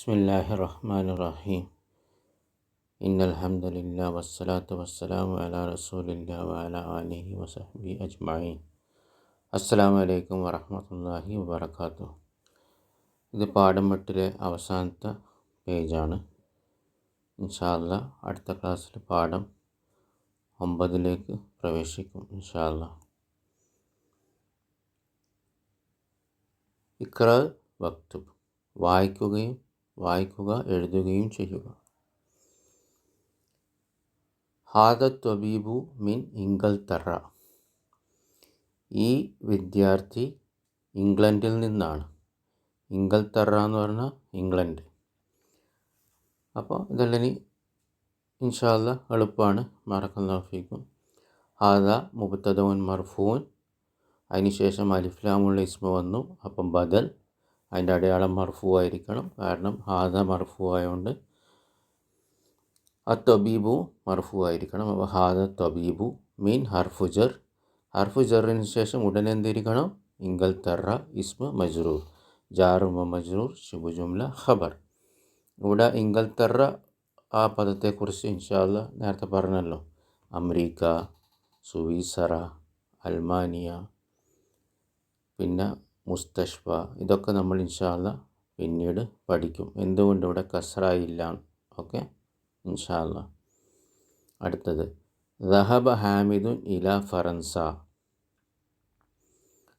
بسم الله الرحمن الرحيم إن الحمد لله والصلاة والسلام على رسول الله وعلى آله وصحبه أجمعين അസ്സാം വലൈക്കും വറഹമത്തല്ലാഹി വബർക്കാത്തു ഇത് പാഠം എട്ടിലെ അവസാനത്തെ പേജാണ് ഇൻഷാല്ല അടുത്ത ക്ലാസ്സിൽ പാഠം ഒമ്പതിലേക്ക് പ്രവേശിക്കും ഇൻഷാല്ല ഇക്ര വക്തുബ് വായിക്കുകയും വായിക്കുക എഴുതുകയും ചെയ്യുക. ഹാദ ത്വബീബു മിൻ തറ. ഈ വിദ്യാർത്ഥി ഇംഗ്ലണ്ടിൽ നിന്നാണ്. ഇംഗൽ തറ എന്ന് പറഞ്ഞാൽ ഇംഗ്ലണ്ട്. അപ്പോൾ ഇതെല്ലാം ഇൻഷാല്ല എളുപ്പമാണ് മറക്കുന്നഫീക്കും ഹാദ മുബത്തദവൻ മർഫൂൻ. അതിനുശേഷം അലിഫ്ലാമുള്ള ഇസ്മ വന്നു. അപ്പം ബദൽ. അതിന്റെ അടയാളം മർഫു ആയിരിക്കണം കാരണം ഹാദ മർഫു ആയതുകൊണ്ട് അത്തബീബു മർഫു ആയിരിക്കണം അപ്പോൾ ഹാദ തൊബീബു മീൻ ഹർഫുജർ. ഹർഫുജറിന് ശേഷം ഉടൻ എന്തിരിക്കണം? ഇങ്കൽ തറ ഇസ്മ മജ്റൂർ. ജാറുമ മജ്റൂർ ശുഭുജുംല ഖബർ. ഇവിടെ ഇങ്കൽ തറ ആ പദത്തെക്കുറിച്ച് ഇൻഷാല്ല നേരത്തെ പറഞ്ഞല്ലോ. അമേരിക്ക സുവീസറ അൽമാനിയ. പിന്നെ മുസ്തഷ്ഫ ഇതൊക്കെ നമ്മൾ ഇൻഷാല്ല പിന്നീട് പഠിക്കും. എന്തുകൊണ്ട് ഇവിടെ കസറായില്ല? ഓക്കെ? ഇൻഷാല്ല അടുത്തത്. ദഹബ ഹാമിദുൻ ഇല ഫറൻസ.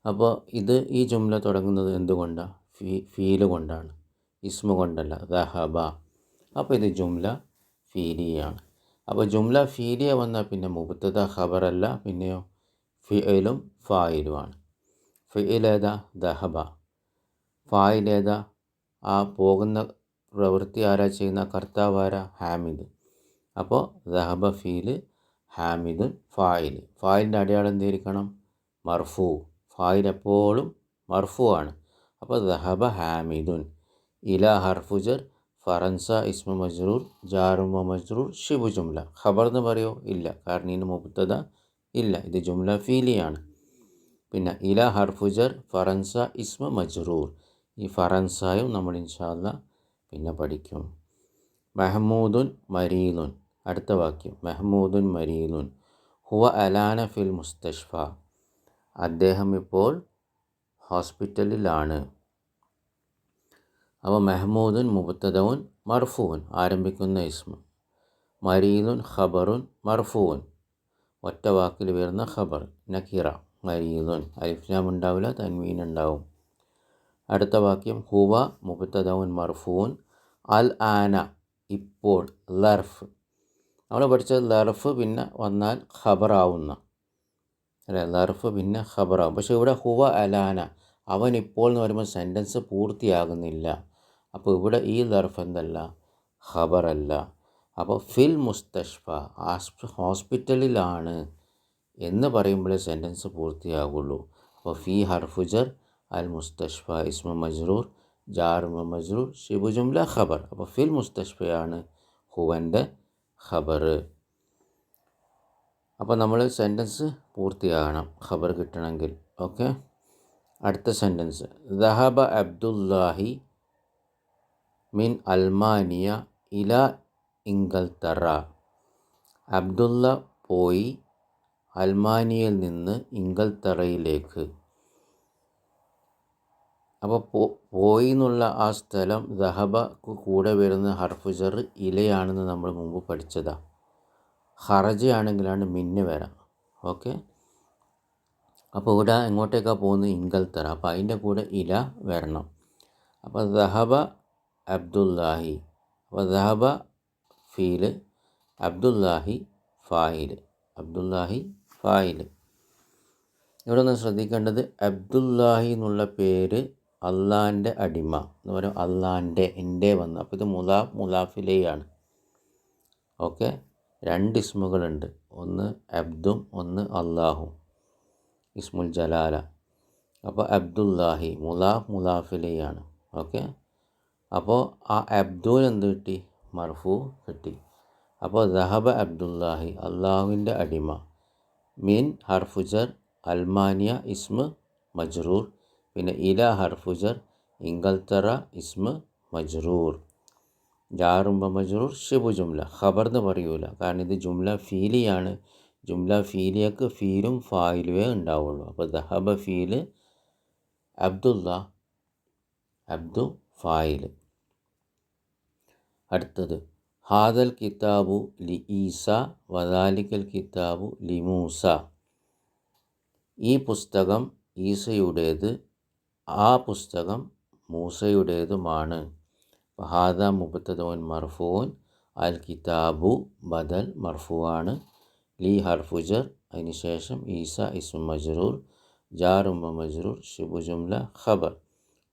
അപ്പോൾ ഇത് ഈ ജുംല തുടങ്ങുന്നത് എന്തുകൊണ്ടാണ് ഫീ ഫീൽ കൊണ്ടാണ്. ഇസ്മ കൊണ്ടല്ല റഹബ അപ്പോൾ ഇത് ജുംല ഫീലിയാണ്. അപ്പോൾ ജുംല ഫീലിയ വന്നാൽ പിന്നെ മുബത്തത ഖബറല്ല പിന്നെയോ ഫിയലും ഫായിലുമാണ് ഏതാ ദഹബ? ഫായിലേത ആ പോകുന്ന പ്രവൃത്തി ആരാ ചെയ്യുന്ന? കർത്താവാര ഹാമിദ്. അപ്പോൾ ദഹബ ഫീൽ ഹാമിദ് ഫായിൽ ഫായിലിന്റെ അടയാളം എന്തായിരിക്കണം മർഫു. ഫായിൽ എപ്പോഴും മർഫു ആണ്. അപ്പോൾ ദഹബ ഹാമിദുൻ. ഇല ഹർഫുജർ ഫറൻസ ഇസ്മ മജ്റൂർ ജാറുമ മജ്റൂർ ഷിബു ജുംല. ഖബർ എന്ന് പറയോ? ഇല്ല. കാരണം ഇതിന് മുബത്തത ഇല്ല. ഇത് ജുംല ഫീലിയാണ്. പിന്നെ ഇല ഹർഫുജർ ഫറൻസ ഇസ്മ മജ്റൂർ. ഈ ഫറൻസായും നമ്മൾ ഇൻഷാല്ല പിന്നെ പഠിക്കും. മെഹമ്മൂദുൻ മരീദുൻ. അടുത്ത വാക്യം. മെഹമ്മൂദുൻ മരീദുൻ. ഹുവ അലാന ഫിൽ മുസ്തഷ്ഫ. അദ്ദേഹം ഇപ്പോൾ ഹോസ്പിറ്റലിലാണ്. അപ്പോൾ മെഹമ്മൂദുൻ മുബത്തദവുൻ മർഫൂൻ ആരംഭിക്കുന്ന ഇസ്മ. മരീദുൻ ഖബറുൻ മർഫൂൻ ഒറ്റ വാക്കിൽ വരുന്ന ഖബർ നക്കിറ മരീദുൻ അലിഫ്ലാം ഉണ്ടാവില്ല തൻവീൻ ഉണ്ടാവും അടുത്ത വാക്യം. ഹുവ മുബത്തദൗൻ മർഫൂൻ. അൽ ആന ഇപ്പോൾ ലർഫ്. നമ്മൾ പഠിച്ചത് ലർഫ് പിന്നെ വന്നാൽ ഖബറാവുന്ന. അല്ലേ? ലർഫ് പിന്നെ ഖബറാവും. പക്ഷേ ഇവിടെ ഹുവ അലാന അവൻ ഇപ്പോൾ എന്ന് പറയുമ്പോൾ സെന്റൻസ് പൂർത്തിയാകുന്നില്ല. അപ്പോൾ ഇവിടെ ഈ ലർഫ് എന്തല്ല? ഖബറല്ല. അപ്പോൾ ഫിൽ മുസ്തഷ്ഫ ഹോസ്പിറ്റലിലാണ്. എന്ന് പറയുമ്പോഴേ സെന്റൻസ് പൂർത്തിയാകുള്ളൂ അപ്പോൾ ഫി ഹർഫുജർ അൽ മുസ്തഷ്ഫ ഇസ്മ മജ്റൂർ ജാർമ മജ്റൂർ ഷിബു ജുംല ഖബർ. അപ്പോൾ ഫിൽ മുസ്തഷ്ഫയാണ് ഹുവന്റെ ഖബർ. അപ്പോൾ നമ്മൾ സെന്റൻസ് പൂർത്തിയാകണം ഖബർ കിട്ടണമെങ്കിൽ. ഓക്കെ? അടുത്ത സെന്റൻസ് ദഹബ അബ്ദുല്ലാഹി മിൻ അൽമാനിയ ഇല ഇങ്കൽത്തറ. അബ്ദുള്ള പോയി അൽമാനിയയിൽ നിന്ന് ഇങ്കൽത്തറയിലേക്ക്. അപ്പോൾ പോ പോയി എന്നുള്ള ആ സ്ഥലം ദഹബക്ക് കൂടെ വരുന്ന ഹർഫുജർ ഇലയാണെന്ന് നമ്മൾ മുമ്പ് പഠിച്ചതാണ് ഹറജ ആണെങ്കിലാണ് മിന്ന് വരാം. ഓക്കെ? അപ്പോൾ ഇവിടെ എങ്ങോട്ടേക്കാണ് പോകുന്നത്? ഇങ്കൽത്തറ. അപ്പോൾ അതിന്റെ കൂടെ ഇല വരണം. അപ്പോൾ ദഹബ അബ്ദുല്ലാഹി. അപ്പോൾ ദഹബ ഫീൽ അബ്ദുല്ലാഹി ഫായിൽ. അബ്ദുല്ലാഹി ഫായിൽ. ഇവിടെ ഒന്ന് ശ്രദ്ധിക്കേണ്ടത് അബ്ദുല്ലാഹി എന്നുള്ള പേര് അള്ളാന്റെ അടിമ എന്ന് പറയും. അള്ളാന്റെ എന്റെ വന്ന്. അപ്പോൾ ഇത് മുലാഫ് മുലാഫിലെയാണ് ഓക്കെ? രണ്ട് ഇസ്മുകളുണ്ട്. ഒന്ന് അബ്ദും ഒന്ന് അള്ളാഹും. ഇസ്മുൽ ജലാല. അപ്പോൾ അബ്ദുല്ലാഹി മുലാഫ് മുലാഫിലെയാണ് ഓക്കെ? അപ്പോൾ ആ അബ്ദുൽ എന്ത് കിട്ടി? മർഫു കിട്ടി. അപ്പോൾ ദഹബ അബ്ദുല്ലാഹി അള്ളാഹുവിന്റെ അടിമ. മീൻ ഹർഫുജർ അൽമാനിയ ഇസ്മ മജ്റൂർ പിന്നെ ഇല ഹർഫുജർ ഇങ്കൽത്തറ ഇസ്മ മജ്റൂർ ജാറുമ്പ മജ്റൂർ ഷിബു ജുംല ഖബർ എന്ന് പറയൂല. കാരണം ഇത് ജുംല ഫീലിയാണ്. ജുംല ഫീലിയക്ക് ഫീലും ഫായിലുവേ ഉണ്ടാവുള്ളൂ. അപ്പോൾ ദഹബ ഫീൽ അബ്ദുല്ല അബ്ദു ഫായിൽ അടുത്തത്. ഹാദൽ കിതാബു ലി ഈസ വദാലിക്കൽ കിതാബു ലി മൂസ. ഈ പുസ്തകം ഈസയുടേത് ആ പുസ്തകം മൂസയുടേതുമാണ്. ഹാദ മുബത്തദോൻ മർഫൂൻ അൽ കിതാബു ബദൽ മർഫുവാണ്. ലി ഹർഫുജർ അതിനുശേഷം ഈസ ഇസ്മു മജ്റൂർ ജാറുമ്പ മജ്റൂർ ഷിബു ജുംല ഖബർ.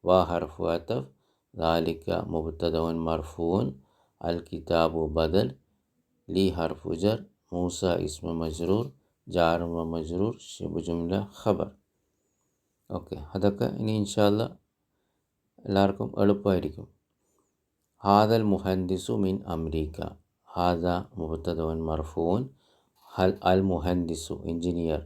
വ ഹർഫു അതഫ് ദാലിക്ക മുബത്തദോൻ മർഫൂൻ അൽ കിതാബു ബദൽ ലി ഹർഫുജർ മൂസ ഇസ്മു മജ്റൂർ ജാറുമ്പ മജ്റൂർ ഷിബു ജുംല ഖബർ ഓക്കെ അതൊക്കെ ഇനി ഇൻഷാല്ല എല്ലാവർക്കും എളുപ്പമായിരിക്കും ഹാദൽ മുഹന്ദിസു മിൻ അമരീക്ക ഹാദ മുബത്തദോൻ മർഫൂൻ ഹൽ അൽ മുഹന്ദിസു എഞ്ചിനീയർ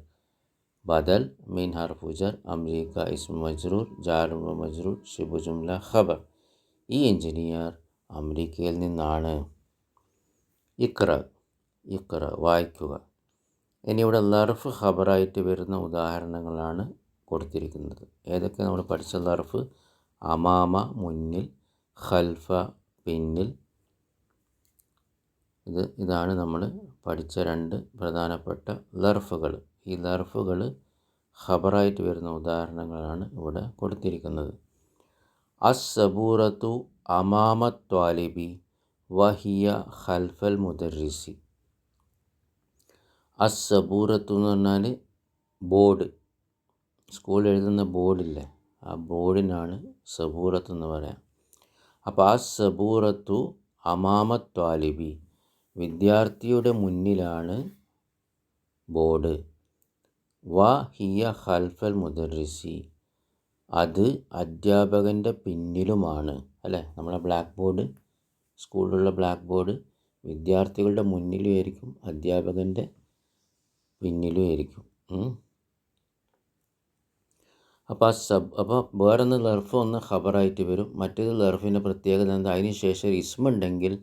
ബദൽ മിൻ ഹർഫുജർ അമരീക്ക ഇസ്മു മജ്റൂർ ജാറുമ്പ മജ്റൂർ ഷിബു ജുംല ഖബർ ഈ എഞ്ചിനീയർ അമേരിക്കയിൽ നിന്നാണ് ഇക്ര ഇക്ര വായിക്കുക. ഇനി ഇവിടെ ലർഫ് ഖബറായിട്ട് വരുന്ന ഉദാഹരണങ്ങളാണ് കൊടുത്തിരിക്കുന്നത്. ഏതൊക്കെ നമ്മൾ പഠിച്ച ലർഫ്? അമാമ മുന്നിൽ ഖൽഫ പിന്നിൽ. ഇത് ഇതാണ് നമ്മൾ പഠിച്ച രണ്ട് പ്രധാനപ്പെട്ട ലർഫുകൾ. ഈ ലർഫുകൾ ഖബറായിട്ട് വരുന്ന ഉദാഹരണങ്ങളാണ് ഇവിടെ കൊടുത്തിരിക്കുന്നത്. അസ് അമാമ ത്വാലിബി വഹിയ ഖൽഫൽ മുദർസി അസബൂറത്ത് സബൂറത്തു എന്ന് പറഞ്ഞാൽ ബോർഡ്. സ്കൂളിൽ എഴുതുന്ന ബോർഡില്ലേ? ആ ബോർഡിനാണ് സബൂറത്ത് എന്ന് പറയാം. അപ്പോൾ ആ സബൂറത്തു അമാമത് ത്വാലിബി വിദ്യാർത്ഥിയുടെ മുന്നിലാണ് ബോർഡ്. വ ഹിയ ഖൽഫൽ മുദറിസി അത് അധ്യാപകന്റെ പിന്നിലുമാണ് അല്ലേ? നമ്മുടെ ബ്ലാക്ക് ബോർഡ് സ്കൂളിലുള്ള ബ്ലാക്ക് ബോർഡ് വിദ്യാർത്ഥികളുടെ മുന്നിലും ആയിരിക്കും അധ്യാപകന്റെ പിന്നിലും ആയിരിക്കും അപ്പോൾ ആ സബ് അപ്പോൾ വേറൊന്ന് ലർഫ് ഒന്ന് ഖബറായിട്ട് വരും. മറ്റേത് ലർഫിന്റെ പ്രത്യേകത എന്താ? അതിന് ശേഷം ഇസ്മ ഉണ്ടെങ്കിൽ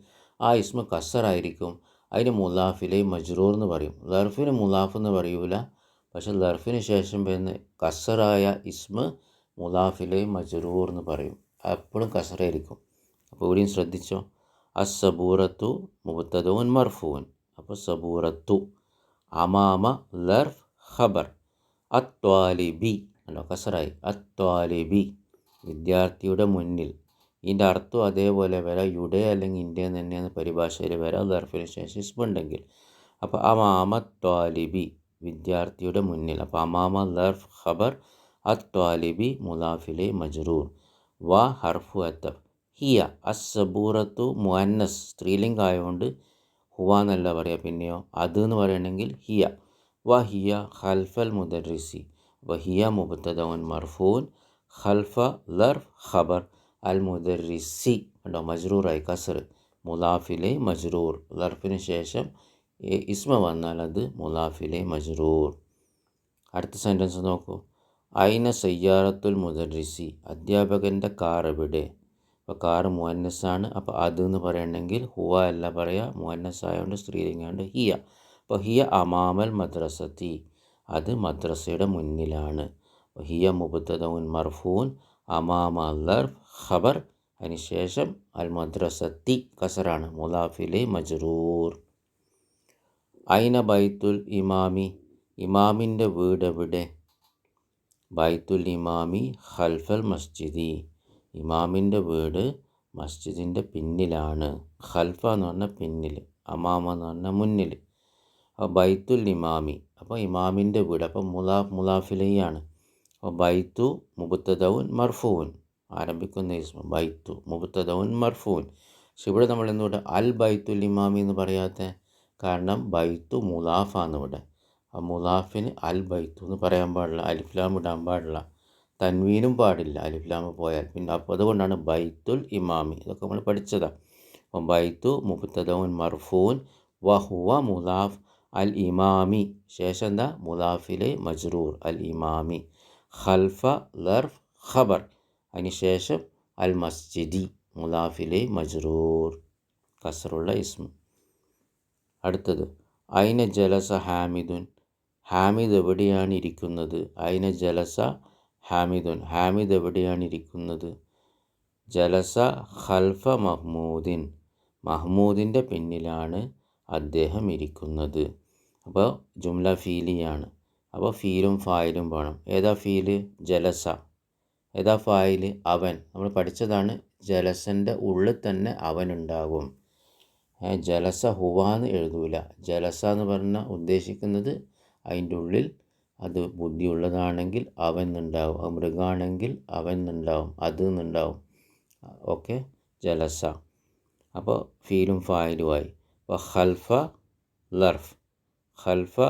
ആ ഇസ്മ കസറായിരിക്കും. അതിന് മുലാഫിലെ മജ്റൂർ എന്ന് പറയും. ലർഫിന് മുലാഫ് എന്ന് പറയൂല. പക്ഷെ ലർഫിന് ശേഷം വരുന്ന കസറായ ഇസ്മ മുലാഫിലെ മജ്റൂർ എന്ന് പറയും. എപ്പോഴും കസറായിരിക്കും അപ്പോൾ ഇവിടെയും ശ്രദ്ധിച്ചോ? അസബൂറത്തു മുബത്തദൂൻ മർഫൂൻ. അപ്പോൾ സബൂറത്തു അമാമ ലർഫ് ഖബർ. അത്വാലിബി. അല്ലോ കസറായി. അത്വാലിബി. വിദ്യാർത്ഥിയുടെ മുന്നിൽ. ഇതിന്റെ അർത്ഥം അതേപോലെ വരാം. യുടെ അല്ലെങ്കിൽ ഇന്ത്യ തന്നെയാണ് പരിഭാഷയിൽ വരാം. ലർഫിന് ശേഷം ഇസ്ബുണ്ടെങ്കിൽ അപ്പോൾ അമാമ ത്വാലിബി. വിദ്യാർത്ഥിയുടെ മുന്നിൽ. അപ്പോൾ അമാമ ലർഫ് ഖബർ അത്വാലിബി മുലാഫിലെ മജ്റൂർ. വ ഹർഫു അത്തഫ് ഹിയ അസബൂറത്തു മുഅന്നസ്. സ്ത്രീലിംഗം ആയതുകൊണ്ട് ഹുവ എന്നല്ല പറയുക പിന്നെയോ? അത് എന്ന് പറയണമെങ്കിൽ ഹിയ. വ ഹിയ ഖൽഫൽ മുദറിസി വ ഹിയ മുബത്തദവൻ മർഫൂൻ. ഖൽഫ ലർഫ് ഖബർ. അൽ മുദറിസി കണ്ടോ? മജ്റൂറായി കസർ മുലാഫിലെ മജ്റൂർ. ലർഫിന് ശേഷം ഇസ്മ വന്നാൽ അത് മുലാഫിലെ മജ്റൂർ. അടുത്ത സെന്റൻസ് നോക്കൂ. ഐന സയ്യാറത്തുൽ മുദർസി അധ്യാപകന്റെ കാർ എവിടെ? അപ്പോൾ കാർ മുഹന്നസാണ് അപ്പോൾ അത് എന്ന് പറയണമെങ്കിൽ ഹുവ അല്ല പറയുക മുഹന്നസ് ആയതുകൊണ്ട് സ്ത്രീലിംഗാണ്ട് ഹിയ. അപ്പോൾ ഹിയ അമാമൽ മദ്രസത്തി. അത് മദ്രസയുടെ മുന്നിലാണ്. ഹിയ മുബത്തദൗൻ മർഫൂൻ അമാമ ലർഫ് ഖബർ അതിനുശേഷം അൽ മദ്രസത്തി കസറാണ് മുലാഫിലെ മജ്റൂർ. ഐന ബൈത്തുൽ ഇമാമി? ഇമാമിന്റെ വീട് എവിടെ ബൈത്തുൽ ഇമാമി ഖൽഫൽ മസ്ജിദി. ഇമാമിന്റെ വീട് മസ്ജിദിന്റെ പിന്നിലാണ്. ഖൽഫ എന്ന് പറഞ്ഞാൽ പിന്നിൽ അമാമ എന്ന് പറഞ്ഞാൽ മുന്നിൽ. അപ്പോൾ ബൈത്തുൽ ഇമാമി അപ്പോൾ ഇമാമിന്റെ വീട് അപ്പോൾ മുലാ മുലാഫിലയാണ്. അപ്പോൾ ബൈത്തു മുബത്തദൗൻ മർഫൂൻ ആരംഭിക്കുന്ന ഇസ്മ ബൈത്തു മുബത്തദൗൻ മർഫൂൻ. പക്ഷെ ഇവിടെ നമ്മൾ എന്തുകൊണ്ട് അൽ ബൈത്തുൽ ഇമാമി എന്ന് പറയാത്ത? കാരണം ബൈത്തു മുലാഫാണ് ഇവിടെ. മുലാഫിന് അൽ ബൈത്തു എന്ന് പറയാൻ പാടില്ല. അലിഫ്ലാം ഇടാൻ പാടില്ല. തൻവീനും പാടില്ല. അലിഫ്ലാം പോയാൽ പിന്നെ അപ്പോൾ അതുകൊണ്ടാണ് ബൈത്തുൽ ഇമാമി. ഇതൊക്കെ നമ്മൾ പഠിച്ചതാണ് അപ്പം ബൈത്തു മുബത്തദൗൻ മർഫൂൻ വഹുവ മുദാഫ് അൽ ഇമാമി. ശേഷം എന്താ? മുലാഫിലെ മജ്റൂർ അൽ ഇമാമി. ഖൽഫ ലർഫ് ഖബർ. അതിന് ശേഷം അൽ മസ്ജിദി മുലാഫിലെ മജ്റൂർ. കസറുള്ള ഇസ്മ. അടുത്തത്. അയിന ജലസ ഹാമിദുൻ? ഹാമിദ് എവിടെയാണ് ഇരിക്കുന്നത്? അയിന ജലസ ഹാമിദുൻ. ഹാമിദ് എവിടെയാണ് ഇരിക്കുന്നത്? ജലസ ഖൽഫ മഹ്മൂദിൻ. മഹ്മൂദിന്റെ പിന്നിലാണ് അദ്ദേഹം ഇരിക്കുന്നത്. അപ്പോൾ ജുംല ഫീലിയാണ്. അപ്പോൾ ഫീലും ഫായിലും വേണം. ഏതാ ഫീൽ? ജലസ. ഏതാ ഫായിൽ? അവൻ. നമ്മൾ പഠിച്ചതാണ് ജലസന്റെ ഉള്ളിൽ തന്നെ അവനുണ്ടാകും. ജലസ ഹുവാന്ന് എഴുതൂല. ജലസ എന്ന് പറഞ്ഞാൽ ഉദ്ദേശിക്കുന്നത് അതിന്റെ ഉള്ളിൽ അത് ബുദ്ധിയുള്ളതാണെങ്കിൽ അവൻ എന്നുണ്ടാവും അത് മൃഗമാണെങ്കിൽ അവൻ എന്നുണ്ടാവും അത് എന്നുണ്ടാവും ഓക്കെ? ജലസ. അപ്പോൾ ഫീലും ഫായലുമായി. അപ്പോൾ ഹൽഫ ലർഫ്. ഹൽഫ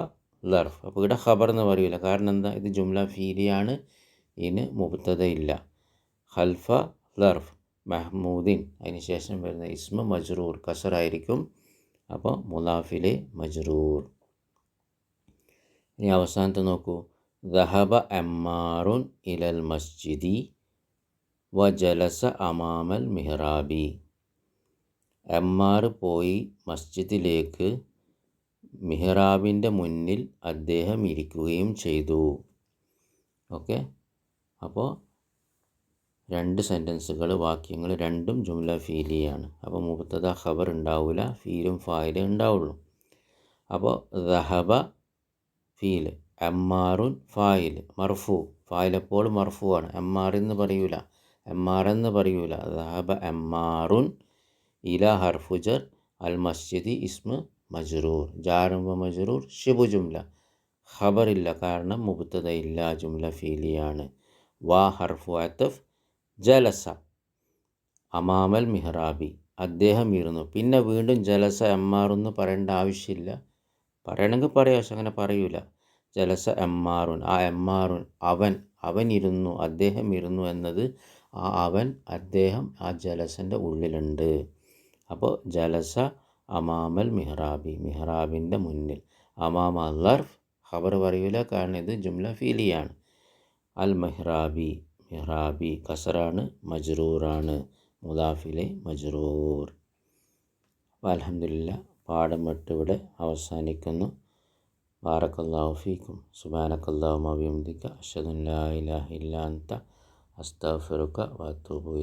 ലർഫ്. അപ്പോൾ ഇവിടെ ഖബർ എന്ന് പറയില്ല കാരണം എന്താ? ഇത് ജുംല ഫീലിയാണ്. ഇതിന് മുബത്തതയില്ല ഹൽഫ ലർഫ്. മഹ്മൂദിൻ. അതിന് ശേഷം വരുന്ന ഇസ്മ മജ്റൂർ. കസറായിരിക്കും അപ്പോൾ മുലാഫിലെ മജ്റൂർ. ഇനി അവസാനത്തെ നോക്കൂ. ദഹബ അമ്മാറുൻ ഇലൽ മസ്ജിദി വ ജലസ അമാമൽ മിഹ്റാബി. അമ്മാർ പോയി മസ്ജിദിലേക്ക് മിഹ്റാബിന്റെ മുന്നിൽ അദ്ദേഹം ഇരിക്കുകയും ചെയ്തു. ഓക്കെ? അപ്പോൾ രണ്ട് സെന്റൻസുകൾ വാക്യങ്ങൾ രണ്ടും ജുംല ഫീലിയാണ്. അപ്പോൾ മുബത്തത ഖബർ ഉണ്ടാവില്ല ഫീലും ഫായിലും ഉണ്ടാവുള്ളൂ. അപ്പോൾ ദഹബ ഫീൽ എമ്മാറുൻ ഫായിൽ മർഫു. ഫായിൽ എപ്പോൾ മർഫു ആണ് എമ്മാർ എന്ന് പറയൂല. ആർ എന്ന് പറയൂല. ദഹബ എമ്മാറുൻ ഇല ഹർഫുജർ അൽ മസ്ജിദി ഇസ്മ മജ്റൂർ. ജാറും മജ്റൂർ ഷിബു ജുംല. ഖബറില്ല കാരണം മുബത്തത ഇല്ല ജുംല ഫീലിയാണ്. വാ ഹർഫു അത്തഫ് ജലസ. അമാമൽ മിഹ്റാബി. അദ്ദേഹം ഇരുന്നു. പിന്നെ വീണ്ടും ജലസ എമ്മാറെന്ന് പറയേണ്ട ആവശ്യമില്ല. പറയണമെങ്കിൽ പറയാം പക്ഷെ അങ്ങനെ പറയൂല. ജലസ എം ആറുൻ ആ എമ്മാറുൻ അവൻ അവൻ ഇരുന്നു അദ്ദേഹം ഇരുന്നു എന്നത് ആ അവൻ അദ്ദേഹം ആ ജലസന്റെ ഉള്ളിലുണ്ട്. അപ്പോൾ ജലസ അമാമൽ മിഹ്റാബി മിഹ്റാബിന്റെ മുന്നിൽ. അമാമ ലർഫ് ഖബർ പറയൂല കാരണം ഇത് ജുംല ഫീലിയാണ്. അൽ മെഹ്റാബി മെഹ്റാബി കസറാണ് മജ്റൂറാണ്. മുദാഫിലെ മജ്റൂർ. അപ്പോൾ അലഹമില്ല പാഠം എട്ട് ഇവിടെ അവസാനിക്കുന്നു. ബാറക്കല്ലാഹു ഫീക്കും. അഷദുല്ലാ ഇലാഹ ഇല്ലാ അന്ത അസ്തഫിറുക്ക വത്തൂബു